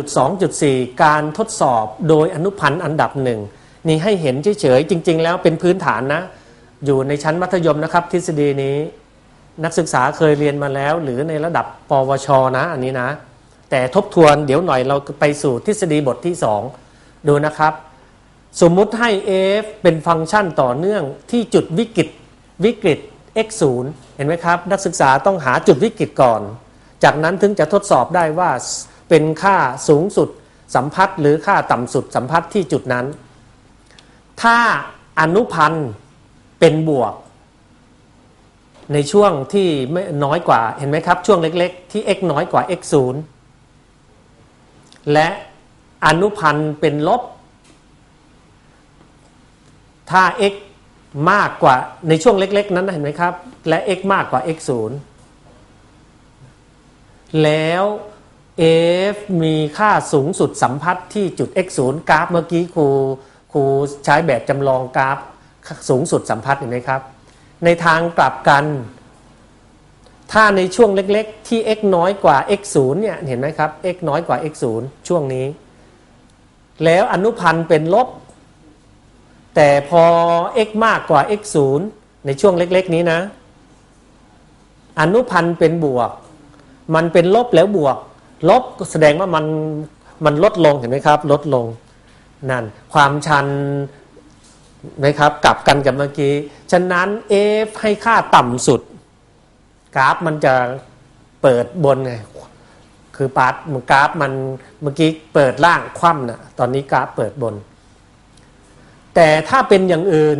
จุดสองจุดสี่การทดสอบโดยอนุพันธ์อันดับหนึ่งนี่ให้เห็นเฉยๆจริง ๆ แล้วเป็นพื้นฐานนะ อยู่ในชั้นมัธยมนะครับ ทฤษฎีนี้ นักศึกษาเคยเรียนมาแล้ว หรือในระดับปวชนะอันนี้นะ แต่ทบทวนเดี๋ยวหน่อยเราไปสู่ทฤษฎีบทที่ 2 ดูนะครับ สมมุติให้ f เป็นฟังก์ชันต่อเนื่องที่จุดวิกฤตวิกฤต x 0เห็นไหมครับ นักศึกษาต้องหาจุดวิกฤตก่อน จากนั้นถึงจะทดสอบได้ว่า เป็นค่าสูงสุดสัมพัทธ์หรือค่าต่ำสุดสัมพัทธ์ที่จุดนั้น ถ้าอนุพันธ์เป็นบวก ในช่วงที่ไม่น้อยกว่าเห็นไหมครับ ช่วงเล็กๆ ที่ x น้อยกว่า x 0และอนุพันธ์เป็นลบ ถ้า x มากกว่าในช่วงเล็ก ๆ นั้นเห็นไหมครับ และ x มากกว่า x 0แล้ว f มีค่าสูงสุดสัมพัทธ์ที่จุด x 0กราฟเมื่อกี้ครูครูใช้แบบจำลองกราฟสูงสุดสัมพัทธ์เห็นไหมครับ ในทางกลับกัน ถ้าในช่วงเล็กๆ ที่ x น้อยกว่า x 0เนี่ยเห็นไหมครับ x น้อยกว่า x 0ช่วงนี้ แล้วอนุพันธ์เป็นลบ แต่พอ x มากกว่า x 0ในช่วงเล็กๆ นี้นะ อนุพันธ์เป็นบวก มันเป็นลบแล้วบวก ลบก็แสดงว่ามันมันลดลงเห็นไหมครับ ลดลงนั่นความชันไหมครับ กลับกันกับเมื่อกี้ ฉะนั้น f ให้ค่าต่ำสุด กราฟมันจะเปิดบนไงคือปาร์ตกราฟมันเมื่อกี้เปิดล่างคว่ำนะตอนนี้กราฟเปิดบน แต่ถ้าเป็นอย่างอื่น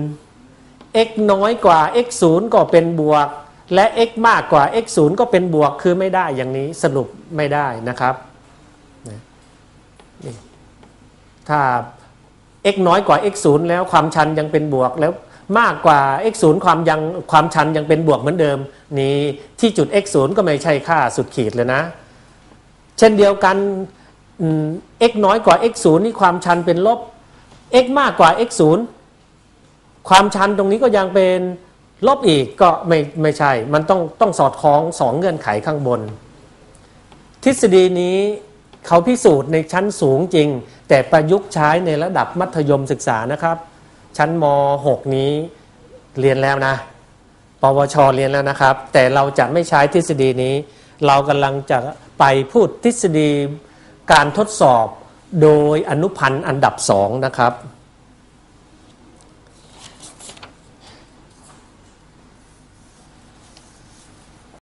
x น้อยกว่า x 0ก็เป็นบวก และ x มากกว่า x 0ก็เป็นบวกคือไม่ได้อย่างนี้สรุปไม่ได้นะครับถ้า x น้อยกว่า x 0แล้วความชันยังเป็นบวกแล้วมากกว่า x 0ความยังความชันยังเป็นบวกเหมือนเดิม นี่ที่จุด x 0ก็ไม่ใช่ค่าสุดขีดเลยนะ เช่นเดียวกัน x น้อยกว่า x 0นี่ความชันเป็นลบ x มากกว่า x 0ความชันตรงนี้ก็ยังเป็น ลบอีกก็ไม่ไม่ใช่ มันต้องต้องสอดคล้องสองเงื่อนไขข้างบน ทฤษฎีนี้เขาพิสูจน์ในชั้นสูงจริง แต่ประยุกต์ใช้ในระดับมัธยมศึกษานะครับ ชั้นม .6 นี้เรียนแล้วนะ ปวชเรียนแล้วนะครับ แต่เราจะไม่ใช้ทฤษฎีนี้ เรากำลังจะไปพูดทฤษฎีการทดสอบโดยอนุพันธ์อันดับสองนะครับ